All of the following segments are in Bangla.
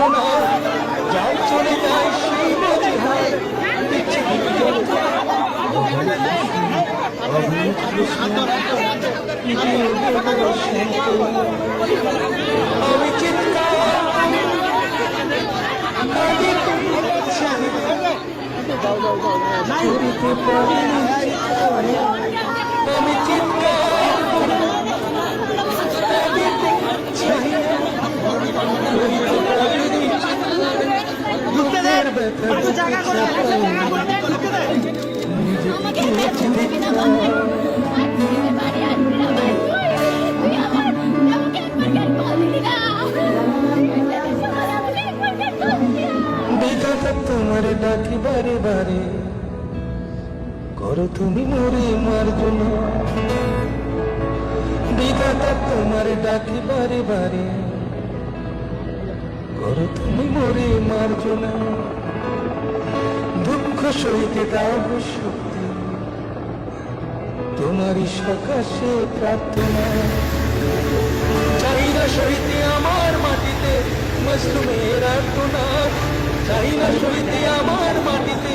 যন্ত্রণা যাই চলে যায় সেই বোঝে হয় আমি চিৎকার একটু জায়গা করে দেন, একটু জায়গা করে দেন, ঢুকতে দেন। আমাকে বের করে দিবি না ভাই আজকে বাড়ি আসবি না ভাই তুই আমার আমাকে একবার বের করে দিবি না আমাকে একবার বের করে দিবি না বিধাতা তোমার ডাকি বারে বারে করো তুমি মরে মার্জনা বিধাতা তোমার ডাকি বারে বারে করো তুমি মরে মার্জনা দুঃখ সহিতে দাও শক্তি। তোমারই সকাশে প্রার্থনা। চাহিদা সহিতে আমার মাটিতে মজলুমের আর্তনা চাহিদা সহিতে আমার মাটিতে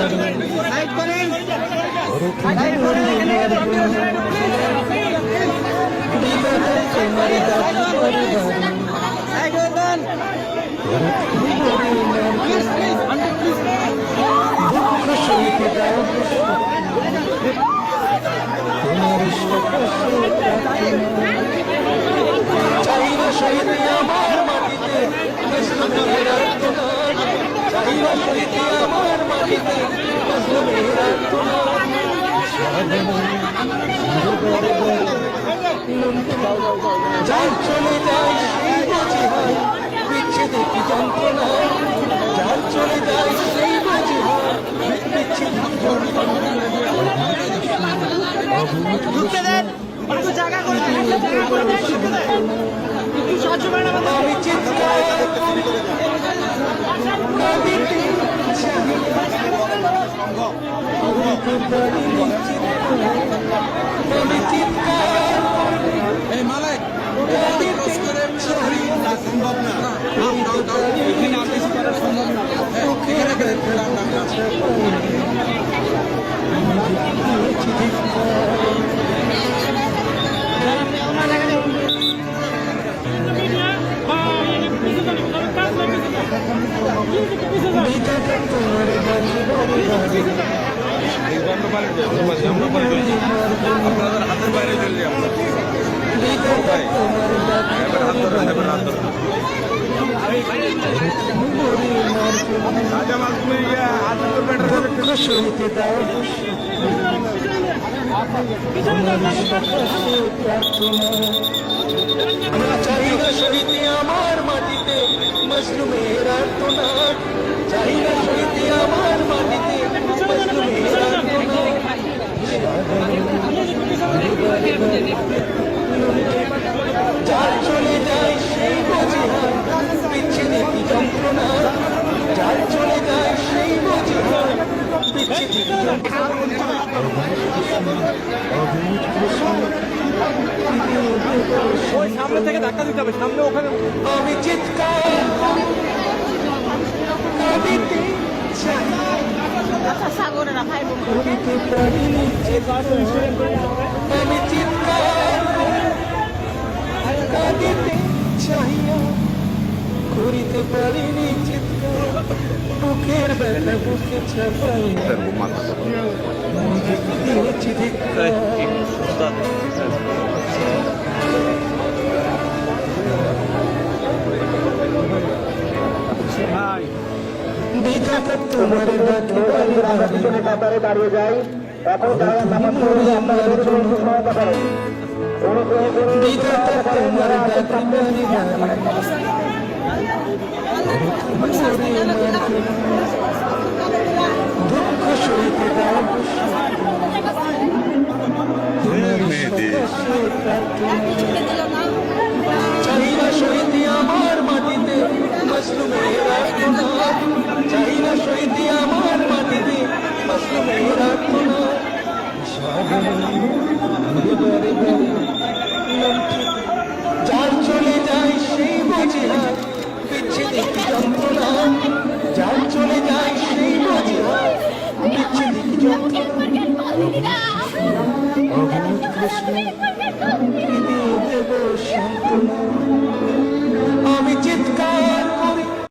করেন, সাইড করেন। সাইড করেন, এখানে গেলে হবে না, সাইড সাইড হয়ে যান। Please, please, aunty, please. চাহিদা শহীদে আমার মাটিতে মজলুমের আর্তনা চাহিদা শহীদে আমার মাটিতে মজলুমের আর্তনা যার চলে যায় সেই বোঝে হয় বিচ্ছেদে কি যন্ত্রণা যার চলে যায় সেই বোঝে হয় বিচ্ছেদে কি যন্ত্রণা ঢুকতে হাতের বাইরে চলে যাই আমরা। এবার হাত আমার মাটিতে মজলুমের আর্তনা চাহিদা সইতে আমার মাটিতে মজলুমের আর্তনা যার চলে যায় সেই বোঝে হয় বিচ্ছেদে কি যন্ত্রণা যার চলে যায় সেই বোঝে হয় বিচ্ছেদে কি যন্ত্রণা ওই সামনে থেকে ধাক্কা দিতে হবে সামনে ওখানে আমি চিৎকার আচ্ছা সাগরেরা ভাই আমি চিৎকার চাহিয়া করিতে পারিনি চিৎকার। বুকের ব্যথা বুকে ছাপাই নিজেকে দিয়েছি ধিক্কার তোমার ডাকে দাঁড়িয়ে যাই এখন তারা নামাজ পড়লে আপনারা সহায়তা করেন অনুগ্রহ আমার মাটিতে। মাসলুমের আর্তনা চাই না সইতে আমার মাটিতে মাসলুমের আর্তনা যার চলে যায় সেই বোঝে না বিচ্ছেদ যন্ত্রণা।